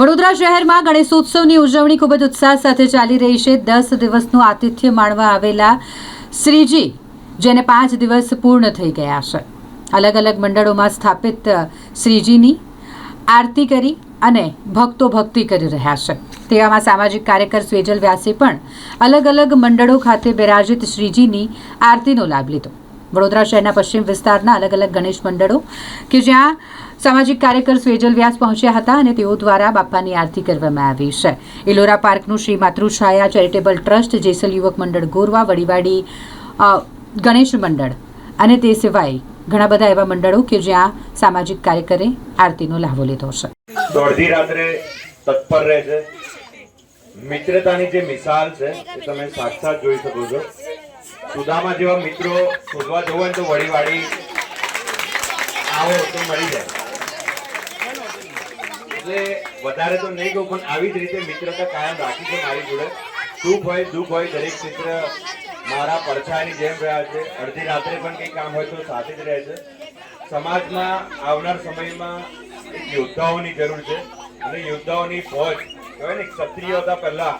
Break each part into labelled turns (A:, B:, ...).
A: વડોદરા શહેરમાં ગણેશોત્સવની ઉજવણી ખૂબ જ ઉત્સાહ સાથે ચાલી રહી છે. દસ દિવસનું આતિથ્ય માણવા આવેલા શ્રીજી, જેને પાંચ દિવસ પૂર્ણ થઈ ગયા છે. અલગ અલગ મંડળોમાં સ્થાપિત શ્રીજીની આરતી કરી અને ભક્તો ભક્તિ કરી રહ્યા છે. તેવામાં સામાજિક કાર્યકર સ્વેજલ વ્યાસે પણ અલગ અલગ મંડળો ખાતે બિરાજિત શ્રીજીની આરતીનો લાભ લીધો. વડોદરા શહેરના પશ્ચિમ વિસ્તારના અલગ અલગ ગણેશ મંડળો કે જ્યાં સામાજિક કાર્યકર સ્વેજલ વ્યાસ પહોંચ્યા હતા અને તેઓ દ્વારા બાપાની આરતી કરવામાં આવી છે. ઇલોરા પાર્કનું શ્રી માતૃછાયા ચેરિટેબલ ટ્રસ્ટ જેસલ યુવક મંડળ ગોરવા, વડીવાડી ગણેશ મંડળ અને તે સિવાય ઘણા બધા એવા મંડળો કે જ્યાં સામાજિક કાર્યકરે આરતીનો લાભો લીધો છે.
B: દોઢી રાત્રે તત્પર રહે છે. મિત્રતાની જે મિસાલ છે, એ તમે સાક્ષાત જોઈ શકો છો. સુદામા જેવા મિત્રો શોધવા જવું હોય તો વળી વાળી આવો તો મળી જાય. એટલે વધારે તો નહીં કહું, પણ આવી જ રીતે મિત્રતા કાયમ રાખી છે મારી જોડે. સુખ હોય, દુઃખ હોય, દરેક મિત્ર મારા પડછાયાની જેમ રહ્યા છે. અડધી રાત્રે પણ કંઈ કામ હોય તો સાથે જ રહે છે. સમાજમાં આવનાર સમયમાં એક યોદ્ધાઓની જરૂર છે. અને યોદ્ધાઓની ફોજ, કહેવાય ને, ક્ષત્રિયો હતા પહેલા.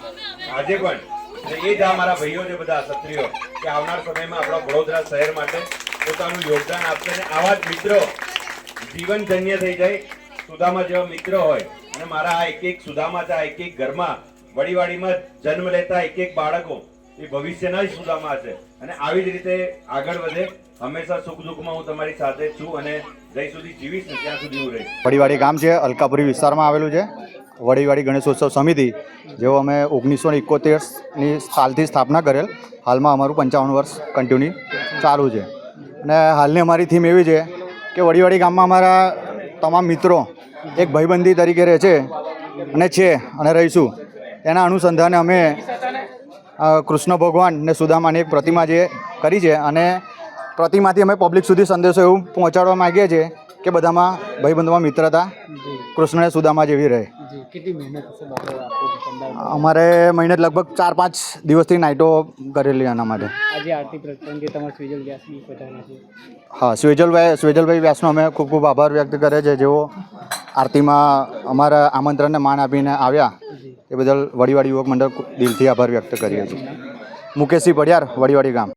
B: આજે પણ, એટલે એ જ આ મારા ભાઈઓ છે બધા ક્ષત્રિયો, કે આવનાર સમયમાં આપણા વડોદરા શહેર માટે પોતાનું યોગદાન આપશે અને આવા જ મિત્રો જીવન ધન્ય થઈ જાય. સુદામા જેવા મિત્ર હોય અને મારા આ એક એક સુદામા છે એક એક ઘરમાં વડીવાડીમાં જન્મ લેતા એક એક બાળકો, એ ભવિષ્યના જ સુદામા છે. અને આવી જ રીતે આગળ વધે. હંમેશા સુખ દુઃખમાં હું તમારી સાથે છું અને જય સુધી જીવીશ ને ત્યાં સુધી હું રહીશ.
C: વડીવાડી ગામ છે, અલકાપુરી વિસ્તારમાં આવેલું છે. વડીવાડી ગણેશોત્સવ સમિતિ, જેઓ અમે ઓગણીસો ને એકોતેરની સાલથી સ્થાપના કરેલ. હાલમાં અમારું પંચાવન વર્ષ કન્ટિન્યુ ચાલુ છે. અને હાલની અમારી થીમ એવી છે કે વડીવાડી ગામમાં અમારા તમામ મિત્રો એક ભાઈબંધી તરીકે રહે છે અને છે અને રહીશું. એના અનુસંધાને અમે કૃષ્ણ ભગવાન ને સુદામાની એક પ્રતિમા જે કરી છે અને પ્રતિમાથી અમે પબ્લિક સુધી સંદેશો એવું પહોંચાડવા માગીએ છીએ કે બધામાં ભાઈબંધોમાં મિત્રતા કૃષ્ણ અને સુદામા જેવી રહે.
D: મહેનત
C: અમારે મહિને લગભગ ચાર પાંચ દિવસથી નાઇટો કરેલી એના માટે.
D: આજે આરતી પ્રસંગે તમારા સ્વેજલ વ્યાસની પધાર્યા છે.
C: હા સ્વેજલભાઈ સ્વેજલભાઈ વ્યાસનો અમે ખૂબ ખૂબ આભાર વ્યક્ત કરે છે જેઓ આરતીમાં અમારા આમંત્રણને માન આપીને આવ્યા એ બદલ વડીવાડી યુવક મંડળ દિલથી આભાર વ્યક્ત કરીએ છીએ. મુકેશજી પડિયાર વડીવાડી ગામ.